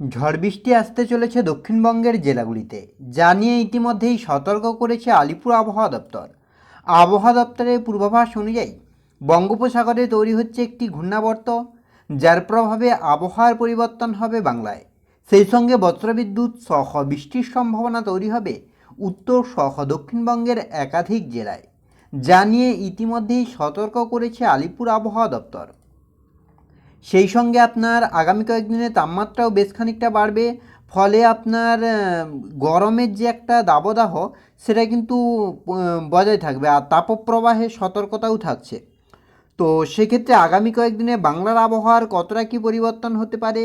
ঝড় বৃষ্টি আসতে চলেছে দক্ষিণবঙ্গের জেলাগুলিতে, যা নিয়ে ইতিমধ্যেই সতর্ক করেছে আলিপুর আবহাওয়া দপ্তর। আবহাওয়া দপ্তরের পূর্বাভাস অনুযায়ী, বঙ্গোপসাগরে তৈরি হচ্ছে একটি ঘূর্ণাবর্ত, যার প্রভাবে আবহাওয়ার পরিবর্তন হবে বাংলায়। সেই সঙ্গে বজ্রবিদ্যুৎ সহ বৃষ্টির সম্ভাবনা তৈরি হবে উত্তর সহ দক্ষিণবঙ্গের একাধিক জেলায়, যা নিয়ে ইতিমধ্যেই সতর্ক করেছে আলিপুর আবহাওয়া দপ্তর। সেই সঙ্গে আপনার আগামী কয়েকদিনে তাপমাত্রাও বেশ খানিকটা বাড়বে। ফলে আপনার গরমের যে একটা দাবদাহ, সেটা কিন্তু বজায় থাকবে আর তাপপ্রবাহে সতর্কতাও থাকছে। তো সেক্ষেত্রে আগামী কয়েকদিনে বাংলার আবহাওয়ার কতটা কী পরিবর্তন হতে পারে?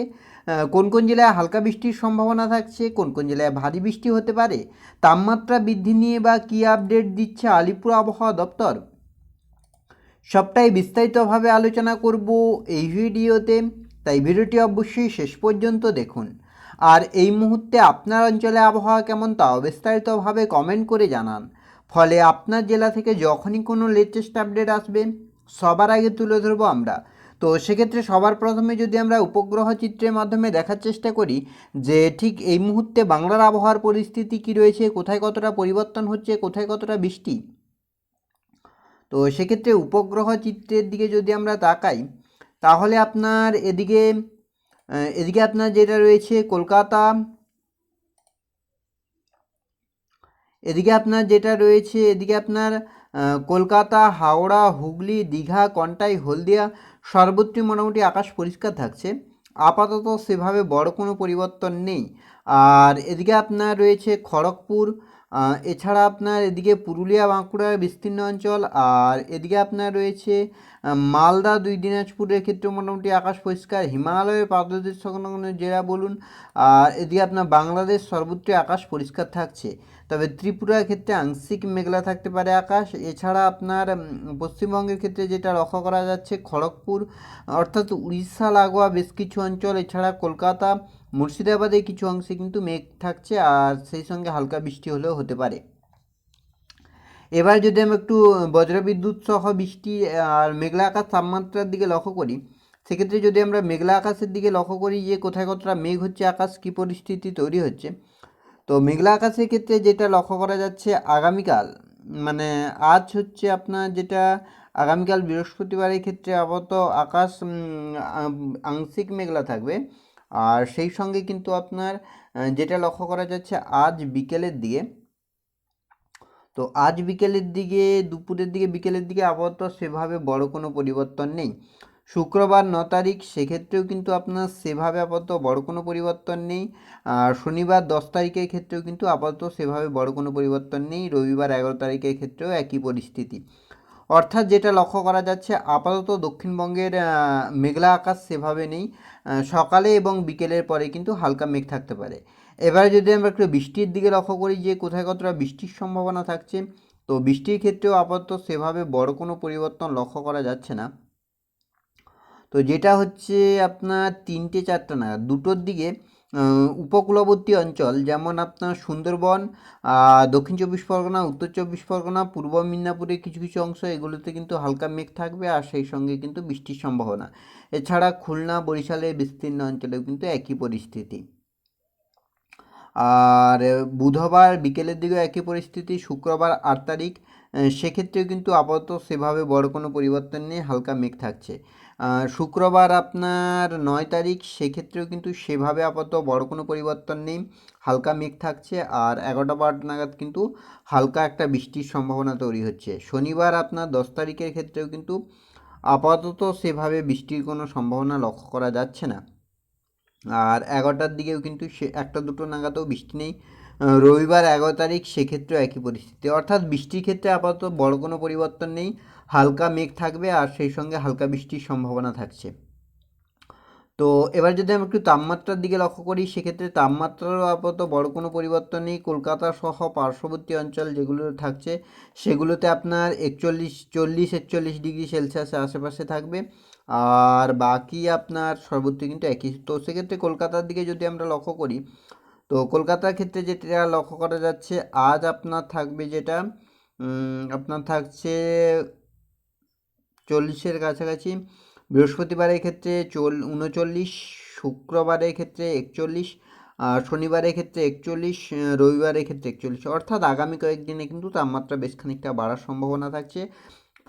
কোন কোন জেলায় হালকা বৃষ্টির সম্ভাবনা থাকছে? কোন কোন জেলায় ভারী বৃষ্টি হতে পারে? তাপমাত্রা বৃদ্ধি নিয়ে বা কী আপডেট দিচ্ছে আলিপুর আবহাওয়া দপ্তর? সবটাই বিস্তারিতভাবে আলোচনা করব এই ভিডিওতে, তাই ভিডিওটি অবশ্যই শেষ পর্যন্ত দেখুন। আর এই মুহূর্তে আপনার অঞ্চলে আবহাওয়া কেমন তাও বিস্তারিতভাবে কমেন্ট করে জানান। ফলে আপনার জেলা থেকে যখনই কোনো লেটেস্ট আপডেট আসবে, সবার আগে তুলে ধরবো আমরা। তো সেক্ষেত্রে সবার প্রথমে যদি আমরা উপগ্রহ চিত্রের মাধ্যমে দেখার চেষ্টা করি, যে ঠিক এই মুহূর্তে বাংলার আবহাওয়ার পরিস্থিতি কী রয়েছে, কোথায় কতটা পরিবর্তন হচ্ছে, কোথায় কতটা বৃষ্টি তো সেক্ষেত্রে উপগ্রহ চিত্রের দিকে যদি আমরা তাকাই, তাহলে আপনার এদিকে এদিকে আপনার যেটা রয়েছে কলকাতা, এদিকে আপনার যেটা রয়েছে, এদিকে আপনার কলকাতা, হাওড়া, হুগলি, দীঘা, কন্টাই, হলদিয়া সর্বত্রই মোটামুটি আকাশ পরিষ্কার থাকছে। আপাতত সেভাবে বড় কোনো পরিবর্তন নেই। আর এদিকে আপনার রয়েছে খড়গপুর এছাড়া আপনার এদিকে পুরুলিয়া বাঁকুড়ার বিস্তীর্ণ অঞ্চল আর এদিকে আপনার রয়েছে মালদা, দুই দিনাজপুরের ক্ষেত্রে মোটামুটি আকাশ পরিষ্কার। হিমালয়ের পাদদেশ সংলগ্ন জেলা বলুন, আর এদিকে আপনার বাংলাদেশ সর্বত্রই আকাশ পরিষ্কার থাকছে। তবে ত্রিপুরার ক্ষেত্রে আংশিক মেঘলা থাকতে পারে আকাশ। এছাড়া আপনার পশ্চিমবঙ্গের ক্ষেত্রে যেটা লক্ষ্য করা যাচ্ছে, খড়গপুর, অর্থাৎ উড়িষ্যা, লাগোয়া বেশ কিছু অঞ্চল, এছাড়া কলকাতা মুর্শিদাবাদে কিছু অংশে কিন্তু মেঘ থাকছে আর সেই সঙ্গে হালকা বৃষ্টি হলেও হতে পারে। এবার যদি আমি একটু বজ্রবিদ্যুৎ সহ বৃষ্টি আর মেঘলা আকাশ তাপমাত্রার দিকে লক্ষ্য করি, সেক্ষেত্রে যদি আমরা মেঘলা আকাশের দিকে লক্ষ্য করি যে কোথায় কতটা মেঘ হচ্ছে, আকাশ কী পরিস্থিতি তৈরি হচ্ছে, তো মেঘলা আকাশের ক্ষেত্রে যেটা লক্ষ্য করা যাচ্ছে আগামীকাল মানে আজ হচ্ছে আপনার যেটা আগামীকাল বৃহস্পতিবারের ক্ষেত্রে আপাতত আকাশ আংশিক মেঘলা থাকবে। আর সেই সঙ্গে কিন্তু আপনার যেটা লক্ষ্য করা যাচ্ছে আজ বিকেলের দিকে, তো আজ বিকেলের দিকে, দুপুরের দিকে, বিকেলের দিকে আপাতত সেভাবে বড় কোনো পরিবর্তন নেই। শুক্রবার ন তারিখ, সেক্ষেত্রেও কিন্তু আপনার সেভাবে আপাতত বড় কোনো পরিবর্তন নেই। আর শনিবার দশ তারিখের ক্ষেত্রেও কিন্তু আপাতত সেভাবে বড় কোনো পরিবর্তন নেই। রবিবার এগারো তারিখের ক্ষেত্রেও একই পরিস্থিতি। অর্থাৎ যেটা লক্ষ্য করা যাচ্ছে, আপাতত দক্ষিণবঙ্গের মেঘলা আকাশ সেভাবে নেই। সকালে এবং বিকেলের পরে কিন্তু হালকা মেঘ থাকতে পারে। এবারে যদি আমরা একটু বৃষ্টির দিকে লক্ষ্য করি যে, কোথায় কতটা বৃষ্টির সম্ভাবনা থাকছে, তো বৃষ্টির ক্ষেত্রেও আপাতত সেভাবে বড় কোনো পরিবর্তন লক্ষ্য করা যাচ্ছে না। তো যেটা হচ্ছে আপনার তিনটে চারটা নাগাদ, দুটোর দিকে উপকূলবর্তী অঞ্চল, যেমন আপনার সুন্দরবন দক্ষিণ চব্বিশ পরগনা, উত্তর চব্বিশ পরগনা, পূর্ব মিদনাপুরের কিছু কিছু অংশ, এগুলোতে কিন্তু হালকা মেঘ থাকবে আর সেই সঙ্গে কিন্তু বৃষ্টির সম্ভাবনা। এছাড়া খুলনা, বরিশালের বিস্তীর্ণ অঞ্চলেও কিন্তু একই পরিস্থিতি। আর বুধবার বিকেলের দিকেও একই পরিস্থিতি, শুক্রবার আট তারিখ সেক্ষেত্রেও কিন্তু আপাতত সেভাবে বড় কোনো পরিবর্তন নেই, হালকা মেঘ থাকছে। শুক্রবার আপনার নয় তারিখ, সেক্ষেত্রেও কিন্তু সেভাবে আপাতত বড় কোনো পরিবর্তন নেই। হালকা মেঘ থাকছে আর এগারোটা বারোটা নাগাদ কিন্তু হালকা একটা বৃষ্টির সম্ভাবনা তৈরি হচ্ছে। শনিবার আপনার দশ তারিখের ক্ষেত্রেও কিন্তু আপাতত সেভাবে বৃষ্টির কোনো সম্ভাবনা লক্ষ্য করা যাচ্ছে না। আর এগারোটার দিকেও কিন্তু সে একটা দুটো নাগাদও বৃষ্টি নেই। রবিবার এগারো তারিখ সেক্ষেত্রেও একই পরিস্থিতি। অর্থাৎ বৃষ্টির ক্ষেত্রে আপাতত বড় কোনো পরিবর্তন নেই, হালকা মেঘ থাকবে আর সেই সঙ্গে হালকা বৃষ্টির সম্ভাবনা থাকছে। তো এবার যদি আমি একটু তাপমাত্রার দিকে লক্ষ্য করি, সেক্ষেত্রে তাপমাত্রারও আপাতত বড় কোনো পরিবর্তন নেই। কলকাতা সহ পার্শ্ববর্তী অঞ্চল যেগুলো থাকছে, সেগুলোতে আপনার একচল্লিশ, চল্লিশ, একচল্লিশ ডিগ্রি সেলসিয়াসের আশেপাশে থাকবে। আর বাকি আপনার সর্বত্র কিন্তু একই। তো সেক্ষেত্রে কলকাতার দিকে যদি আমরা লক্ষ্য করি তো কলকাতার ক্ষেত্রে যেটা লক্ষ্য করা যাচ্ছে, আজ আপনার থাকবে যেটা আপনার থাকছে চল্লিশের কাছাকাছি। বৃহস্পতিবারের ক্ষেত্রে চল, উনচল্লিশ, শুক্রবারের ক্ষেত্রে একচল্লিশ, আর শনিবারের ক্ষেত্রে একচল্লিশ, রবিবারের ক্ষেত্রে একচল্লিশ। অর্থাৎ আগামী কয়েকদিনে কিন্তু তাপমাত্রা বেশ খানিকটা বাড়ার সম্ভাবনা থাকছে।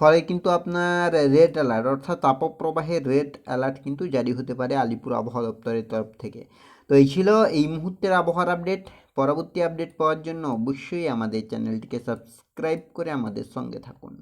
ফলে কিন্তু আপনার রেড অ্যালার্ট অর্থাৎ তাপপ্রবাহের রেড অ্যালার্ট কিন্তু জারি হতে পারে আলিপুর আবহাওয়া দপ্তরের তরফ থেকে। তো এই ছিল এই মুহূর্তের আবহাওয়ার আপডেট পরবর্তী আপডেট পাওয়ার জন্য অবশ্যই আমাদের চ্যানেলটিকে সাবস্ক্রাইব করে আমাদের সঙ্গে থাকুন।